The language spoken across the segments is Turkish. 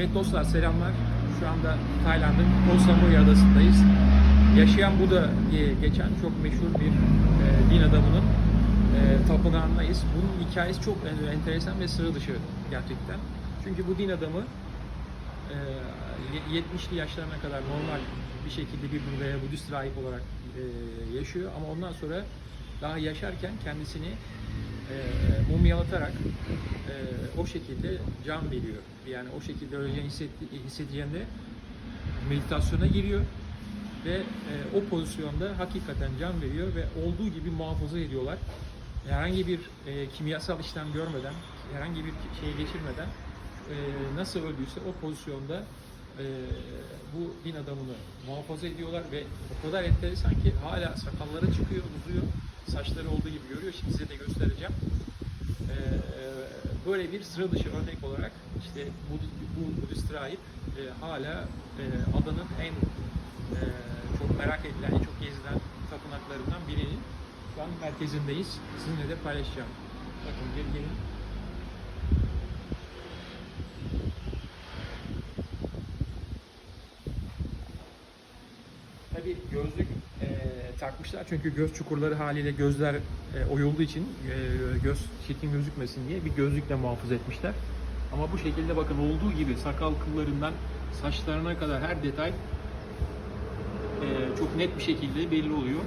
Kıymetli dostlar selamlar. Şu anda Tayland'ın Koh Samui adasındayız. Yaşayan Buda diye geçen çok meşhur bir e, din adamının e, tapınağındayız. Bunun hikayesi çok en- enteresan ve sıra dışı gerçekten. Çünkü bu din adamı e, ye- 70'li yaşlarına kadar normal bir şekilde bir Buda'ya Budist rahip olarak e, yaşıyor ama ondan sonra daha yaşarken kendisini e, mumyalatarak e, o şekilde can veriyor. Yani o şekilde öleceğini hissetti, hissedeceğinde meditasyona giriyor ve e, o pozisyonda hakikaten can veriyor ve olduğu gibi muhafaza ediyorlar. Herhangi bir e, kimyasal işlem görmeden, herhangi bir şey geçirmeden e, nasıl öldüyse o pozisyonda e, bu din adamını muhafaza ediyorlar ve o kadar enteresan ki hala sakalları çıkıyor, uzuyor. Saçları olduğu gibi görüyor. Şimdi size de göstereceğim. E, böyle bir sıra dışı örnek olarak işte bu, bu Budist rahip e, hala e, adanın en e, çok merak edilen, en çok gezilen tapınaklarından birinin şu an merkezindeyiz. Sizinle de paylaşacağım. Bakın gel gelin. Gözlük e, takmışlar çünkü göz çukurları haliyle gözler e, oyulduğu için e, göz çirkin gözükmesin diye bir gözlükle muhafaza etmişler. Ama bu şekilde bakın olduğu gibi sakal kıllarından saçlarına kadar her detay e, çok net bir şekilde belli oluyor.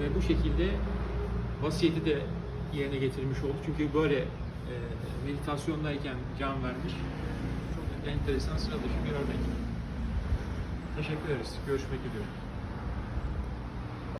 Ve bu şekilde vasiyeti de yerine getirmiş oldu. Çünkü böyle e, meditasyondayken can vermiş. Çok enteresan sıra dışı bir örnek. Teşekkür ederiz. Görüşmek üzere.